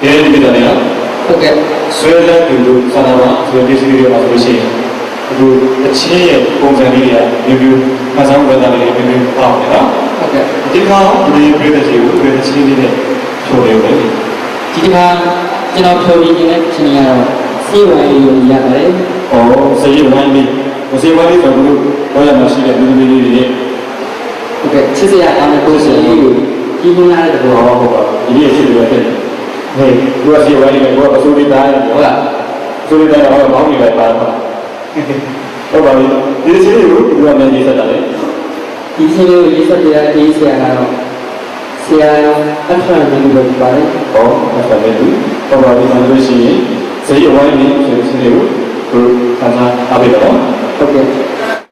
ဒီနေ့ဒီတော့ဟုတ်ကဲ့ဆွဲလက်တူလို့စာနာမှာဆိုတဲ့ဒီလိုမျိုးပါဆိုလို့ရှိရင်အခုအချင်းရဲ့ပုံစံလေးတွေကမျိုးမျိုးမဆောင်ဝေဒနာလေးမျိုးမျိုးပေါ့နော်ဟုတ်ကဲ့ဒီကောင်ဒီပြည်သက်စီကိုပြည်သက်စီလေးနဲ့ချိုးနေတယ်ဒီတစ်ခါကျွန်တော်ဖြောပြနေတဲ့ချင်းကတော့စေဝိုင်းရုံရပါတယ်။အော်စေရဝိုင်းလေးစေဝိုင်းလေးဆိုတော့ဘောရမှာရှိတဲ့မျိုးမျိုးလေးတွေဟုတ်ကဲ့ချစ်စရာကောင်းတဲ့ကိုယ်စီလေးကိုကြီးပွားတဲ့တဟောဘောဟုတ်ပါဒီနေ့ရှိတယ်တဲ့။ ဟေးသူကစေဝိုင်းလေးကိုပစိုးလေးသားတယ်ဟုတ်လား။စိုးလေးသားတော့ဘောင်းနေလိုက်ပါမှာ။ဟုတ်ပါပြီ။ဒီစီလေးကိုသူကလည်းရေးဆက်တာလေဒီချင်းလေးကိုရေးဆက်ပြတဲ့ဒီဆရာကတော့ဆရာအထရမင်းလို့ပါတယ်။ဟောအဲ့ဒါလည်းသူဟုတ်ပါပြီ။ဒါလို့ရှိရင်စေရဝိုင်းလေးဆိုတဲ့စီလေးကိုသူခန်းစားအားပေးတော့ဟုတ်ကဲ့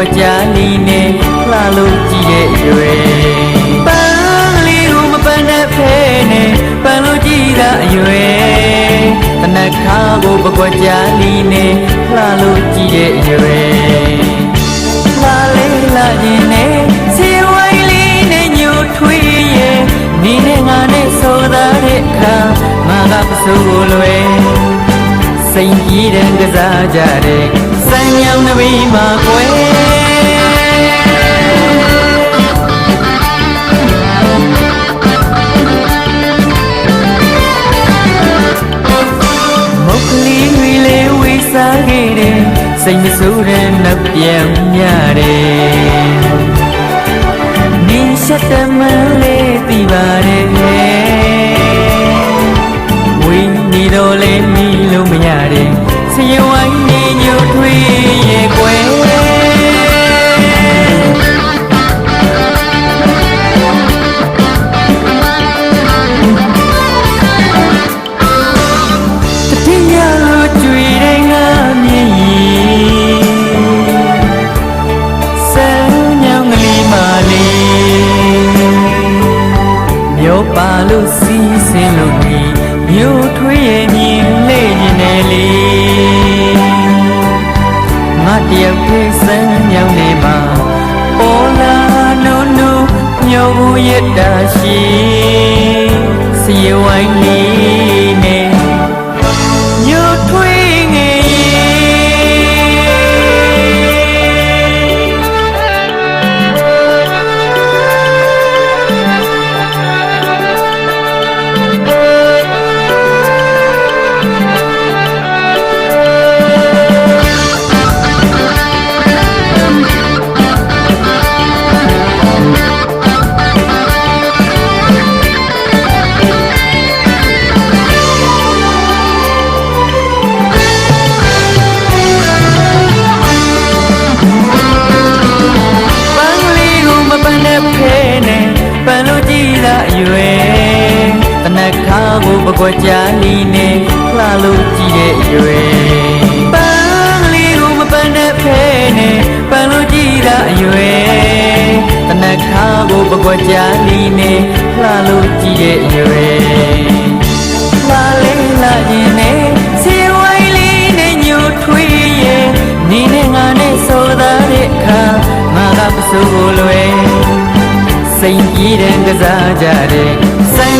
ပကွက်ကြလီနဲ့လှလို့ကြည်တဲ့အရွယ်ပန်းကလေးကိုမပန်းတဲ့ဖဲနဲ့ပန်းလို့ကြည်သာအရွယ်တနက်ခါကိုပကွက်ကြလီနဲ့လှလို့ကြည်တဲ့အရွယ်လာလေးလာခြင်းနဲ့စီဝိုင်းလေးနဲ့ညိုထွေးရဲ့မိနဲ့ငါနဲ့ဆိုသားတဲ့အခါငါကပစိုးကိုလွယ် စိန်ကြီးတဲ့ကစားကြတဲ့စံညောင်နှပီးမှာကွယ်မုတ်ကလေးတွေလေးဝေးစားခဲ့တဲ့စိတ်မဆိုးတဲ့နောက်ပြန်မြတဲ့နင်းရှက်တဲ့မလေးတီးပါတယ် မြို့ပါလို့စီးစင်းလို့ဒီမြို့ထွေးရဲ့မြင်လေ့နေတယ်လေငါတယောက်တည်းစံညောင်နေမှာပေါ်လာနုံနုံညိုဘူးရတာရှိစီဝိုင်းလေး တနက်ခါကိုပကွက်ကြလီနဲ့လှလို့ကြည်တဲ့အရွယ်ပန်းကလေးကိုမပန်းတဲ့ဖဲနဲ့ပန်းလို့ကြည်သာအရွယ်တနက်ခါကိုပကွက်ကြလီနဲ့လှလို့ကြည်တဲ့အရွယ်လာလေးလာခြင်းနဲ့စီဝိုင်းလေးနဲ့ညိုထွေးရဲ့နေနဲ့ငါနဲ့ဆိုသားတဲ့အခါငါကပစိုးကိုလွယ်စိန်ကြီးတဲ့ကစားကြတဲ့စံညောင်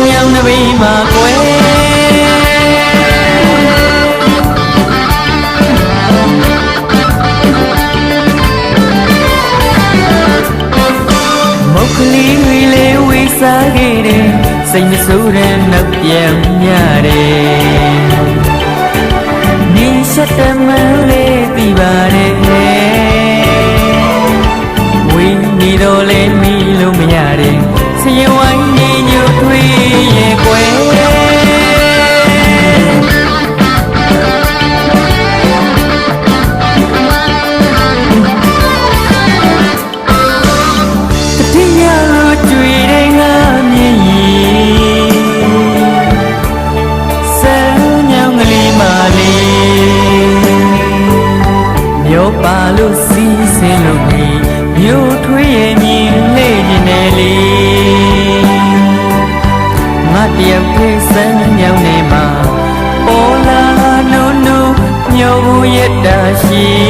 စားခဲ့တဲ့စိတ်မဆိုးတဲ့နောက်ပြန်မြတဲ့နင်းရှက်တဲ့မလေးပြီးပါတယ် နိုး